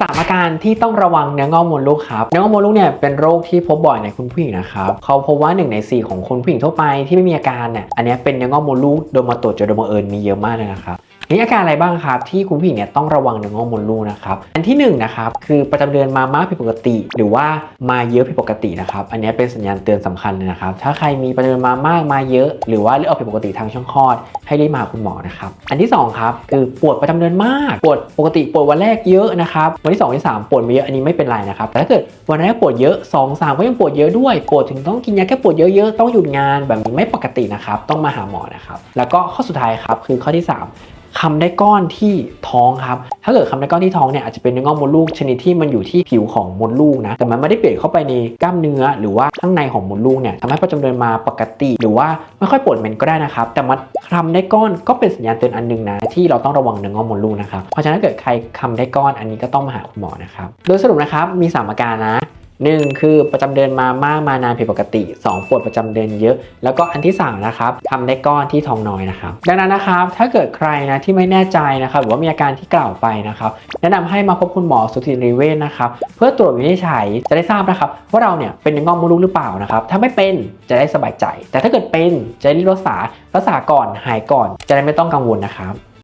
สามอาการที่ต้องระวังเนื้องอกมดลูกครับเนื้องอกมดลูกเนี่ยเป็นโรคที่พบบ่อยในคุณผู้หญิงนะครับเขาพบว่า 1 ใน 4 ของคนผู้หญิงทั่วไปที่ไม่มีอาการเนี่ยอันนี้เป็นเนื้องอกมดลูกโดยมาตรวจจะโดยบังเอิญมีเยอะมากเลยนะครับ นี่อาการอะไรบ้างครับที่คุณผู้หญิงเนี่ยต้องระวังเนื้องอกมดลูกนะครับอันที่หนึ่งนะครับคือประจำเดือนมามากผิดปกติ หรือว่ามาเยอะผิดปกตินะครับอันนี้เป็นสัญญาณเตือนสำคัญเลยนะครับถ้าใครมีประจำเดือนมามากมาเยอะ หรือว่าเลือดออกผิดปกติทางช่องคลอด ให้รีบมาหาคุณหมอนะครับอันที่2ครับคือปวดประจำเดือนมากปวดปกติปวดวันแรกเยอะนะครับวันที่2ที่3ปวดไม่เยอะอันนี้ไม่เป็นไรนะครับแต่ถ้าเกิดวันแรกปวดเยอะ2 3ก็ยังปวดเยอะด้วยปวดถึงต้องกินยาแก้ปวดเยอะๆต้องหยุดงานแบบนี้ไม่ปกตินะครับต้องมาหาหมอนะครับแล้วก็ข้อสุดท้ายครับคือข้อที่ 3 คำได้ก้อนที่ท้องครับ ถ้าเกิดคำได้ก้อนที่ท้องเนี่ยอาจจะเป็นเนื้องอกมดลูกชนิดที่มันอยู่ที่ผิวของมดลูกนะ แต่มันไม่ได้เปลี่ยนเข้าไปในกล้ามเนื้อ หรือว่าข้างในของมดลูกเนี่ยทำให้ประจำเดือนมาปกติ หรือว่าไม่ค่อยปวดเมนก็ได้นะครับ แต่มันคำได้ก้อนก็เป็นสัญญาณเตือนอันหนึงนะที่เราต้องระวังเนื้องอกมดลูกนะครับ เพราะฉะนั้นถ้าเกิดใครคำได้ก้อนอันนี้ก็ต้องมาหาคุณหมอนะครับ โดยสรุปนะครับมีสามอาการนะ หนึ่งคือประจำเดือนมามากมานานผิดปกติ 2 ปวดประจำเดือนเยอะ แล้วก็อันที่3นะครับทำได้ก้อนที่ท้องน้อยนะครับ ดังนั้นนะครับถ้าเกิดใครนะที่ไม่แน่ใจนะครับหรือว่ามีอาการที่กล่าวไปนะครับแนะนำให้มาพบคุณหมอสุตินรีเวชนะครับเพื่อตรวจวินิจฉัยจะได้ทราบนะครับว่าเราเนี่ยเป็นงอกมดลูกหรือเปล่านะครับถ้าไม่เป็นจะได้สบายใจ แต่ถ้าเกิดเป็นจะได้รีบรักษารักษาก่อนหายก่อน จะได้ไม่ต้องกังวลนะครับ